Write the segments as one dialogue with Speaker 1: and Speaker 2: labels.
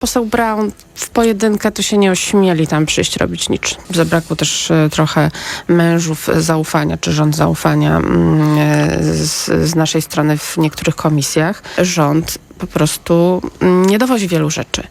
Speaker 1: Poseł Brown w pojedynkę to się nie ośmieli tam przyjść robić nic. Zabrakło też e, trochę mężów zaufania, czy rząd zaufania mm, e, z, z naszej strony w niektórych komisjach. Rząd po prostu mm, nie dowozi wielu rzeczy.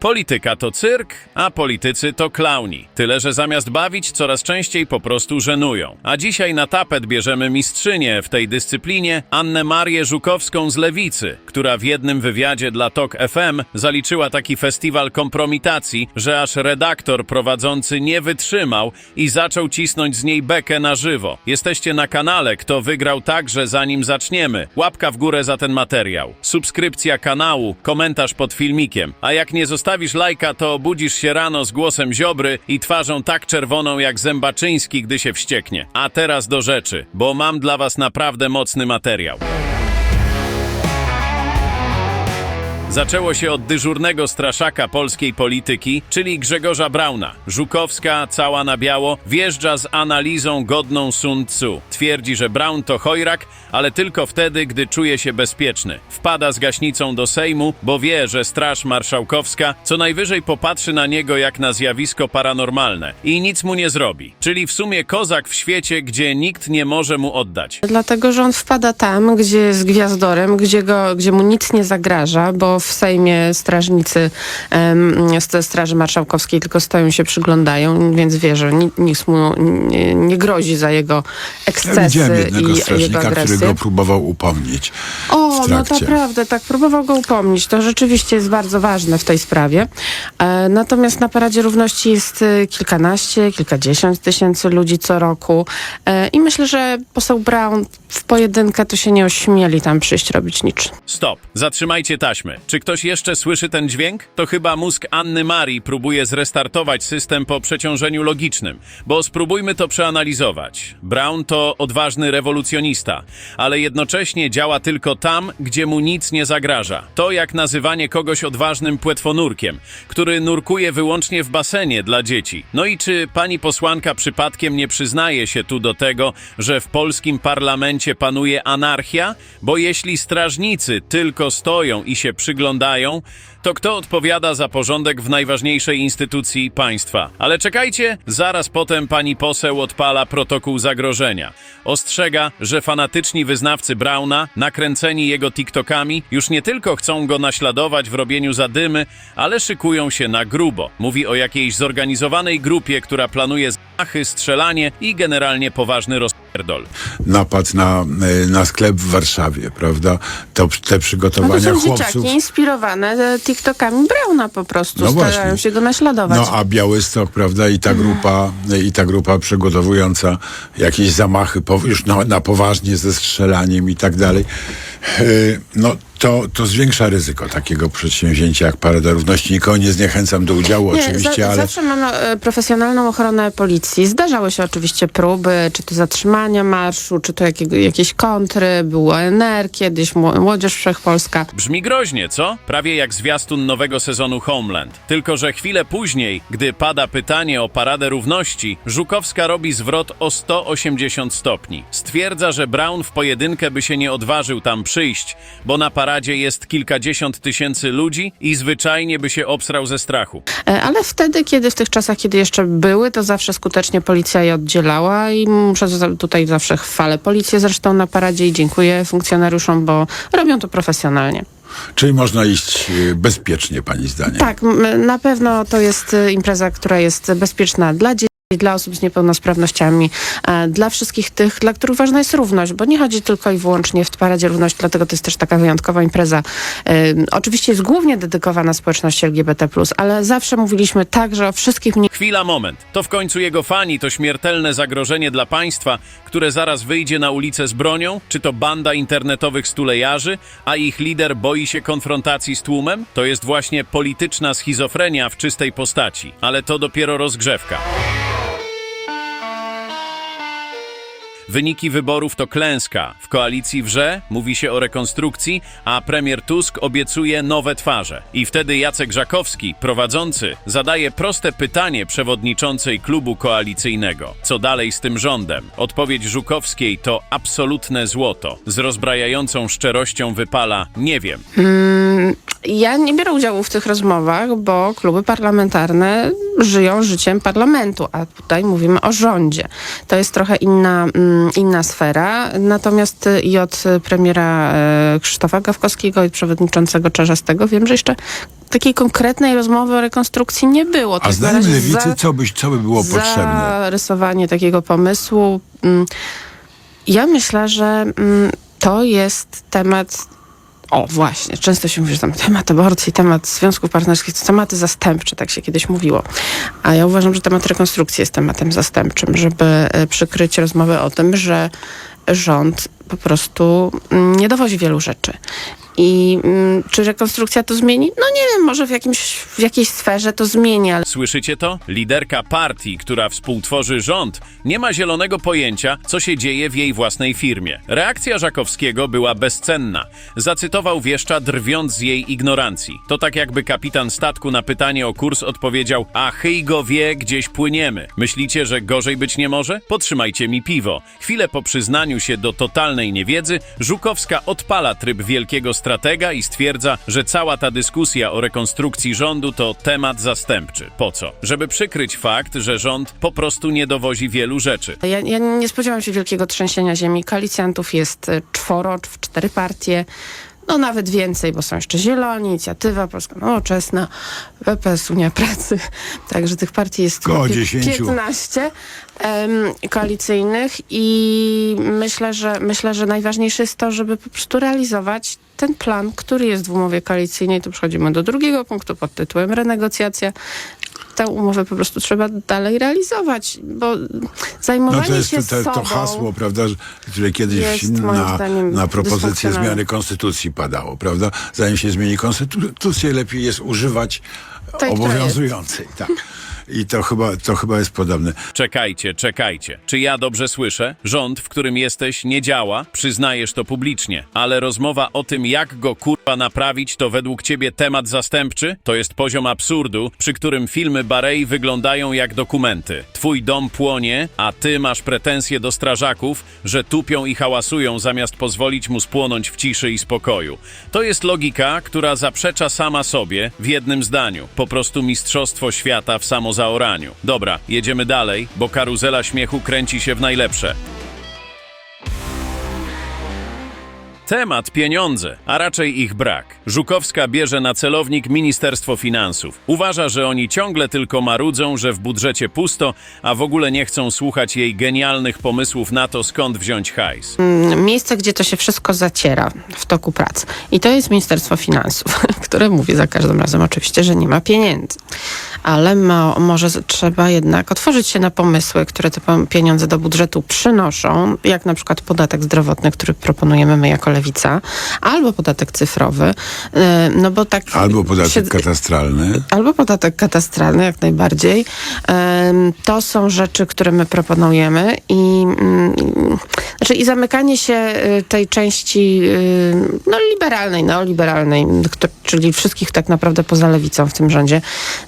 Speaker 2: Polityka to cyrk, a politycy to klauni. Tyle, że zamiast bawić, coraz częściej po prostu żenują. A dzisiaj na tapet bierzemy mistrzynię w tej dyscyplinie, Annę Marię Żukowską z Lewicy, która w jednym wywiadzie dla TOK FM zaliczyła taki festiwal kompromitacji, że aż redaktor prowadzący nie wytrzymał i zaczął cisnąć z niej bekę na żywo. Jesteście na kanale, kto wygrał także zanim zaczniemy. Łapka w górę za ten materiał. Subskrypcja kanału, komentarz pod filmikiem. A jak nie zostawisz lajka, to obudzisz się rano z głosem Ziobry i twarzą tak czerwoną jak Zębaczyński, gdy się wścieknie. A teraz do rzeczy, bo mam dla was naprawdę mocny materiał. Zaczęło się od dyżurnego straszaka polskiej polityki, czyli Grzegorza Brauna. Żukowska, cała na biało, wjeżdża z analizą godną Sun Tzu. Twierdzi, że Braun to chojrak, ale tylko wtedy, gdy czuje się bezpieczny. Wpada z gaśnicą do Sejmu, bo wie, że Straż Marszałkowska co najwyżej popatrzy na niego jak na zjawisko paranormalne i nic mu nie zrobi. Czyli w sumie kozak w świecie, gdzie nikt nie może mu oddać.
Speaker 1: Dlatego, że on wpada tam, gdzie jest gwiazdorem, gdzie, go, gdzie mu nic nie zagraża, bo w Sejmie strażnicy z Straży Marszałkowskiej tylko stoją się przyglądają, więc wie, że ni- nic mu nie, nie grozi za jego
Speaker 3: Ja
Speaker 1: ekscesy
Speaker 3: widziałem jednego
Speaker 1: i jego
Speaker 3: strażnika, który
Speaker 1: agresję.
Speaker 3: go próbował upomnieć
Speaker 1: O,
Speaker 3: w
Speaker 1: no
Speaker 3: trakcie.
Speaker 1: naprawdę, tak, próbował go upomnieć. To rzeczywiście jest bardzo ważne w tej sprawie. E, natomiast na Paradzie Równości jest e, kilkanaście, kilkadziesiąt tysięcy ludzi co roku e, i myślę, że poseł Brown w pojedynkę to się nie ośmieli tam przyjść robić nic.
Speaker 2: Stop, zatrzymajcie taśmy. Czy ktoś jeszcze słyszy ten dźwięk? To chyba mózg Anny Marii próbuje zrestartować system po przeciążeniu logicznym, bo spróbujmy to przeanalizować. Brown to odważny rewolucjonista, ale jednocześnie działa tylko tam, gdzie mu nic nie zagraża. To jak nazywanie kogoś odważnym płetwonurkiem, który nurkuje wyłącznie w basenie dla dzieci. No i czy pani posłanka przypadkiem nie przyznaje się tu do tego, że w polskim parlamencie panuje anarchia? Bo jeśli strażnicy tylko stoją i się przyglądają, wyglądają, to kto odpowiada za porządek w najważniejszej instytucji państwa? Ale czekajcie, zaraz potem pani poseł odpala protokół zagrożenia. Ostrzega, że fanatyczni wyznawcy Brauna, nakręceni jego TikTokami, już nie tylko chcą go naśladować w robieniu zadymy, ale szykują się na grubo. Mówi o jakiejś zorganizowanej grupie, która planuje zamachy, strzelanie i generalnie poważny rozpierdol.
Speaker 3: Napad na, e, na sklep w Warszawie, prawda? To, te
Speaker 1: No to
Speaker 3: przygotowania
Speaker 1: są
Speaker 3: chłopców.
Speaker 1: inspirowane e, TikTokami Brauna po prostu,
Speaker 3: No
Speaker 1: starają
Speaker 3: właśnie.
Speaker 1: się go naśladować.
Speaker 3: No a Białystok, prawda, i ta grupa, i ta grupa przygotowująca jakieś zamachy po, już na, na poważnie ze strzelaniem i tak dalej. Yy, No to, to zwiększa ryzyko takiego przedsięwzięcia jak Parada Równości. Nikogo nie zniechęcam do udziału
Speaker 1: Nie,
Speaker 3: oczywiście,
Speaker 1: za,
Speaker 3: ale
Speaker 1: Zawsze mamy e, profesjonalną ochronę policji. Zdarzały się oczywiście próby, czy to zatrzymania marszu, czy to jakiego, jakieś kontry, było ONR kiedyś, Mło- Młodzież Wszechpolska.
Speaker 2: Brzmi groźnie, co? Prawie jak zwiastun nowego sezonu Homeland. Tylko, że chwilę później, gdy pada pytanie o Paradę Równości, Żukowska robi zwrot o 180 stopni. Stwierdza, że Brown w pojedynkę by się nie odważył tam przyjść, bo na paradzie jest kilkadziesiąt tysięcy ludzi i zwyczajnie by się obsrał ze strachu.
Speaker 1: E, Ale wtedy, kiedy w tych czasach, kiedy jeszcze były, to zawsze skutecznie policja je oddzielała i muszę tutaj zawsze chwalę policję zresztą na paradzie i dziękuję funkcjonariuszom, bo robią to profesjonalnie.
Speaker 3: czyli można iść yy, bezpiecznie, pani zdaniem.
Speaker 1: Tak, na pewno to jest e, impreza, która jest bezpieczna dla dzieci. Dla osób z niepełnosprawnościami, e, dla wszystkich tych, dla których ważna jest równość, bo nie chodzi tylko i wyłącznie w Paradzie Równość, dlatego to jest też taka wyjątkowa impreza. E, oczywiście jest głównie dedykowana społeczności LGBT, ale zawsze mówiliśmy także o wszystkich
Speaker 2: Chwila, moment. To w końcu jego fani to śmiertelne zagrożenie dla państwa, które zaraz wyjdzie na ulicę z bronią? Czy to banda internetowych stulejarzy, a ich lider boi się konfrontacji z tłumem? To jest właśnie polityczna schizofrenia w czystej postaci. Ale to dopiero rozgrzewka. Wyniki wyborów to klęska. W koalicji wrze, mówi się o rekonstrukcji, a premier Tusk obiecuje nowe twarze. I wtedy Jacek Żakowski, prowadzący, zadaje proste pytanie przewodniczącej klubu koalicyjnego. Co dalej z tym rządem? Odpowiedź Żukowskiej to absolutne złoto. Z rozbrajającą szczerością wypala nie wiem.
Speaker 1: Ja nie biorę udziału w tych rozmowach, bo kluby parlamentarne żyją życiem parlamentu, a tutaj mówimy o rządzie. To jest trochę inna, mm, inna sfera. Natomiast y, i od y, premiera e, Krzysztofa Gawkowskiego i przewodniczącego Czarzastego wiem, że jeszcze takiej konkretnej rozmowy o rekonstrukcji nie było.
Speaker 3: A zdaniem lewicy,
Speaker 1: za-
Speaker 3: co, byś, co by było potrzebne?
Speaker 1: zarysowanie takiego pomysłu. Mm, Ja myślę, że mm, to jest temat. O, właśnie, często się mówi, że tam temat aborcji, temat związków partnerskich, to tematy zastępcze, tak się kiedyś mówiło. A ja uważam, że temat rekonstrukcji jest tematem zastępczym, żeby e, przykryć rozmowę o tym, że rząd po prostu mm, nie dowozi wielu rzeczy. I mm, czy rekonstrukcja to zmieni? No nie wiem, może w, jakimś, w jakiejś sferze to zmieni, ale
Speaker 2: Słyszycie to? Liderka partii, która współtworzy rząd, nie ma zielonego pojęcia, co się dzieje w jej własnej firmie. Reakcja Żakowskiego była bezcenna. Zacytował wieszcza, drwiąc z jej ignorancji. To tak jakby kapitan statku na pytanie o kurs odpowiedział: A chyj go wie, gdzieś płyniemy. Myślicie, że gorzej być nie może? Potrzymajcie mi piwo. Chwilę po przyznaniu się do totalnej niewiedzy, Żukowska odpala tryb wielkiego stratega i stwierdza, że cała ta dyskusja o rekonstrukcji rządu to temat zastępczy. Po co? Żeby przykryć fakt, że rząd po prostu nie dowozi wielu rzeczy.
Speaker 1: Ja, ja nie spodziewam się wielkiego trzęsienia ziemi. Koalicjantów jest e, czworo, cztery partie. No nawet więcej, bo są jeszcze Zieloni, Inicjatywa Polska Nowoczesna, PPS, Unia Pracy. Także tych partii jest
Speaker 3: Koło
Speaker 1: pie-
Speaker 3: 10.
Speaker 1: 15 em, koalicyjnych i myślę że, myślę, że najważniejsze jest to, żeby po prostu realizować ten plan, który jest w umowie koalicyjnej. Tu przechodzimy do drugiego punktu pod tytułem renegocjacja. Tę umowę po prostu trzeba dalej realizować, bo zajmowanie
Speaker 3: No to jest
Speaker 1: się
Speaker 3: to, to, to hasło, prawda, że- które kiedyś
Speaker 1: jest,
Speaker 3: na, na propozycję zmiany konstytucji padało, prawda? Zanim się zmieni konstytucję, lepiej jest używać
Speaker 1: która
Speaker 3: obowiązującej. Tak. I to chyba, to chyba jest podobne.
Speaker 2: Czekajcie, czekajcie. Czy ja dobrze słyszę? Rząd, w którym jesteś, nie działa, przyznajesz to publicznie. Ale rozmowa o tym, jak go kurwa naprawić, to według ciebie temat zastępczy? To jest poziom absurdu, przy którym filmy Barei wyglądają jak dokumenty. Twój dom płonie, a ty masz pretensje do strażaków, że tupią i hałasują zamiast pozwolić mu spłonąć w ciszy i spokoju. To jest logika, która zaprzecza sama sobie w jednym zdaniu. Po prostu mistrzostwo świata w samozaoraniu. Dobra, jedziemy dalej, bo karuzela śmiechu kręci się w najlepsze. Temat pieniądze, a raczej ich brak. Żukowska bierze na celownik Ministerstwo Finansów. Uważa, że oni ciągle tylko marudzą, że w budżecie pusto, a w ogóle nie chcą słuchać jej genialnych pomysłów na to, skąd wziąć hajs.
Speaker 1: miejsce, gdzie to się wszystko zaciera w toku prac. I to jest Ministerstwo Finansów, które mówi za każdym razem oczywiście, że nie ma pieniędzy. Ale ma, może trzeba jednak otworzyć się na pomysły, które te pieniądze do budżetu przynoszą, jak na przykład podatek zdrowotny, który proponujemy my jako Lewica, albo podatek cyfrowy, e, no bo tak...
Speaker 3: Albo podatek
Speaker 1: się-
Speaker 3: katastralny.
Speaker 1: Albo podatek katastralny, jak najbardziej. To są rzeczy, które my proponujemy i, mm, znaczy i zamykanie się y, tej części y, no, liberalnej, neoliberalnej, czyli wszystkich tak naprawdę poza lewicą w tym rządzie,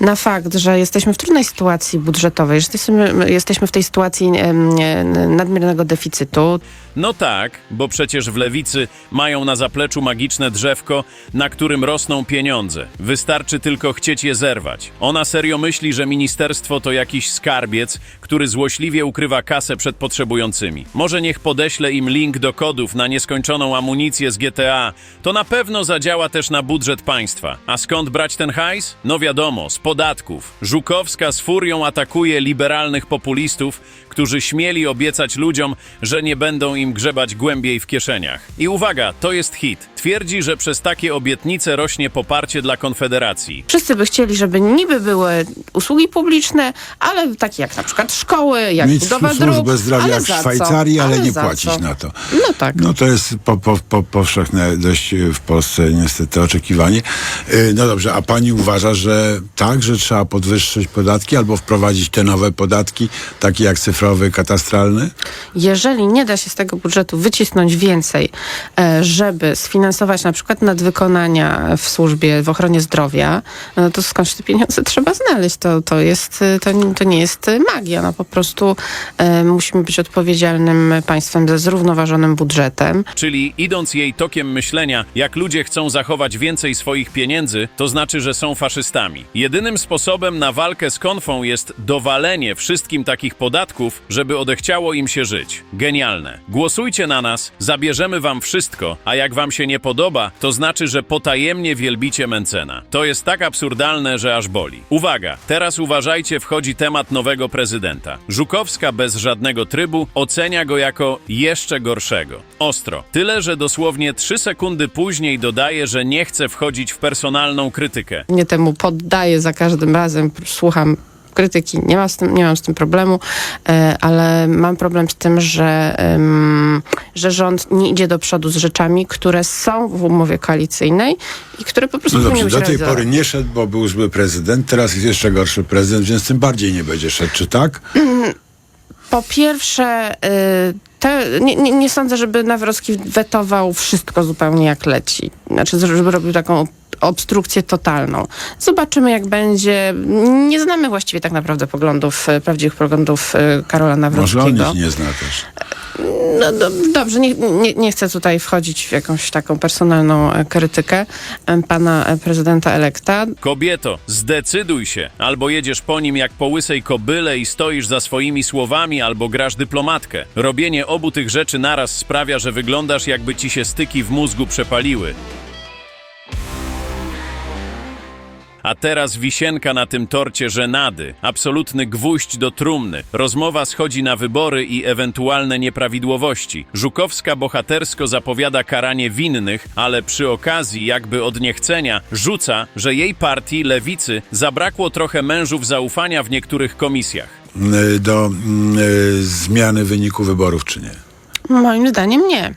Speaker 1: na fakt, że jesteśmy w trudnej sytuacji budżetowej, że jesteśmy, jesteśmy w tej sytuacji nie, nadmiernego deficytu.
Speaker 2: No tak, bo przecież w lewicy mają na zapleczu magiczne drzewko, na którym rosną pieniądze. Wystarczy tylko chcieć je zerwać. Ona serio myśli, że ministerstwo to jakiś skarbiec, który złośliwie ukrywa kasę przed potrzebującymi. Może niech podeślę im link do kodów na nieskończoną amunicję z GTA. To na pewno zadziała też na budżet państwa. A skąd brać ten hajs? No wiadomo, z podatków. Żukowska z furią atakuje liberalnych populistów, którzy śmieli obiecać ludziom, że nie będą im grzebać głębiej w kieszeniach. I uwaga, to jest hit. Twierdzi, że przez takie obietnice rośnie poparcie dla Konfederacji.
Speaker 1: Wszyscy by chcieli, żeby niby były usługi publiczne, ale takie jak na przykład szkoły, jak
Speaker 3: Mieć
Speaker 1: budowa
Speaker 3: służbę
Speaker 1: dróg.
Speaker 3: zdrowia
Speaker 1: ale
Speaker 3: jak w? Szwajcarii, ale, nie
Speaker 1: za
Speaker 3: płacić
Speaker 1: co?
Speaker 3: na to.
Speaker 1: No tak.
Speaker 3: No to jest po, po, po, powszechne dość w Polsce niestety oczekiwanie. Yy, No dobrze, a pani uważa, że tak, że trzeba podwyższyć podatki albo wprowadzić te nowe podatki, takie jak cyfrowy, katastralny?
Speaker 1: Jeżeli nie da się z tego budżetu wycisnąć więcej, e, żeby sfinansować na przykład nadwykonania w służbie, w ochronie zdrowia, no to skądś te pieniądze trzeba znaleźć. To, to, jest, e, to, nie- to nie jest e, magia. No po prostu musimy być odpowiedzialnym państwem ze zrównoważonym budżetem.
Speaker 2: Czyli idąc jej tokiem myślenia, jak ludzie chcą zachować więcej swoich pieniędzy, to znaczy, że są faszystami. Jedynym sposobem na walkę z konfą jest dowalenie wszystkim takich podatków, żeby odechciało im się żyć. Genialne. Głosujcie na nas, zabierzemy wam wszystko, a jak wam się nie podoba, to znaczy, że potajemnie wielbicie Mencena. To jest tak absurdalne, że aż boli. Uwaga, teraz uważajcie, wchodzi temat nowego prezydenta. Żukowska bez żadnego trybu ocenia go jako jeszcze gorszego. Ostro. Tyle, że dosłownie trzy sekundy później dodaje, że nie chce wchodzić w personalną krytykę.
Speaker 1: Nie temu poddaję za każdym razem, słucham krytyki, nie, ma z tym, nie mam z tym problemu, e, ale mam problem z tym, że, że rząd nie idzie do przodu z rzeczami, które są w umowie koalicyjnej i które po prostu
Speaker 3: No dobrze,
Speaker 1: być
Speaker 3: do tej pory nie szedł, bo był zły prezydent, teraz jest jeszcze gorszy prezydent, więc tym bardziej nie będzie szedł, czy tak?
Speaker 1: Po pierwsze, y, te, nie, nie, nie sądzę, żeby Nawrocki wetował wszystko zupełnie jak leci. Znaczy, żeby robił taką obstrukcję totalną. Zobaczymy, jak będzie. Nie znamy właściwie tak naprawdę poglądów, y, prawdziwych poglądów y, Karola
Speaker 3: Może
Speaker 1: Nawrockiego.
Speaker 3: on ich nie zna też.
Speaker 1: No, do, dobrze, nie, nie, nie chcę tutaj wchodzić w jakąś taką personalną e, krytykę e, pana e, prezydenta elekta.
Speaker 2: Kobieto, zdecyduj się. Albo jedziesz po nim jak po łysej kobyle i stoisz za swoimi słowami, albo grasz dyplomatkę. Robienie obu tych rzeczy naraz sprawia, że wyglądasz jakby ci się styki w mózgu przepaliły. A teraz wisienka na tym torcie żenady. Absolutny gwóźdź do trumny. Rozmowa schodzi na wybory i ewentualne nieprawidłowości. Żukowska bohatersko zapowiada karanie winnych, ale przy okazji, jakby od niechcenia, rzuca, że jej partii, lewicy, zabrakło trochę mężów zaufania w niektórych komisjach.
Speaker 3: Y, Do y, zmiany wyniku wyborów, czy nie?
Speaker 1: Moim zdaniem nie.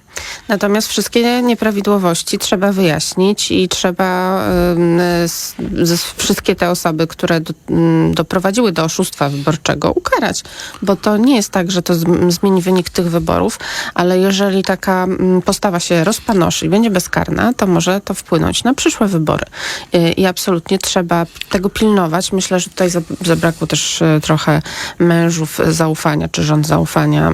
Speaker 1: Natomiast wszystkie nieprawidłowości trzeba wyjaśnić i trzeba z, wszystkie te osoby, które do, ym, doprowadziły do oszustwa wyborczego, ukarać. Bo to nie jest tak, że to zm- zmieni wynik tych wyborów, ale jeżeli taka postawa się rozpanoszy i będzie bezkarna, to może to wpłynąć na przyszłe wybory. Y, I absolutnie trzeba tego pilnować. Myślę, że tutaj za- zabrakło też y, trochę mężów zaufania, czy rząd zaufania y,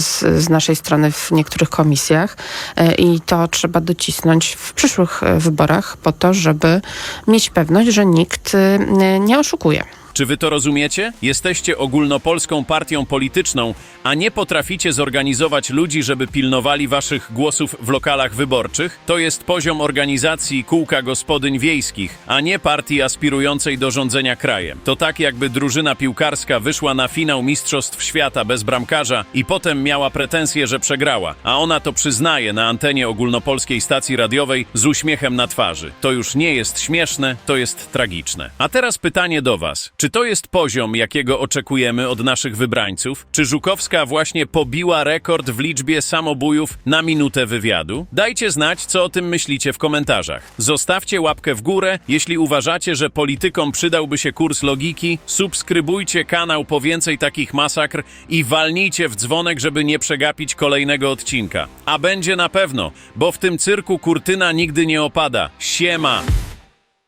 Speaker 1: z, z naszej strony w niektórych komisjach y, i to trzeba docisnąć w przyszłych y, wyborach po to, żeby mieć pewność, że nikt y, nie oszukuje.
Speaker 2: Czy wy to rozumiecie? Jesteście ogólnopolską partią polityczną, a nie potraficie zorganizować ludzi, żeby pilnowali waszych głosów w lokalach wyborczych? To jest poziom organizacji kółka gospodyń wiejskich, a nie partii aspirującej do rządzenia krajem. To tak jakby drużyna piłkarska wyszła na finał Mistrzostw Świata bez bramkarza i potem miała pretensje, że przegrała, a ona to przyznaje na antenie ogólnopolskiej stacji radiowej z uśmiechem na twarzy. To już nie jest śmieszne, to jest tragiczne. A teraz pytanie do was. Czy to jest poziom, jakiego oczekujemy od naszych wybrańców? Czy Żukowska właśnie pobiła rekord w liczbie samobójów na minutę wywiadu? Dajcie znać, co o tym myślicie w komentarzach. Zostawcie łapkę w górę, jeśli uważacie, że politykom przydałby się kurs logiki, subskrybujcie kanał po więcej takich masakr i walnijcie w dzwonek, żeby nie przegapić kolejnego odcinka. A będzie na pewno, bo w tym cyrku kurtyna nigdy nie opada. Siema!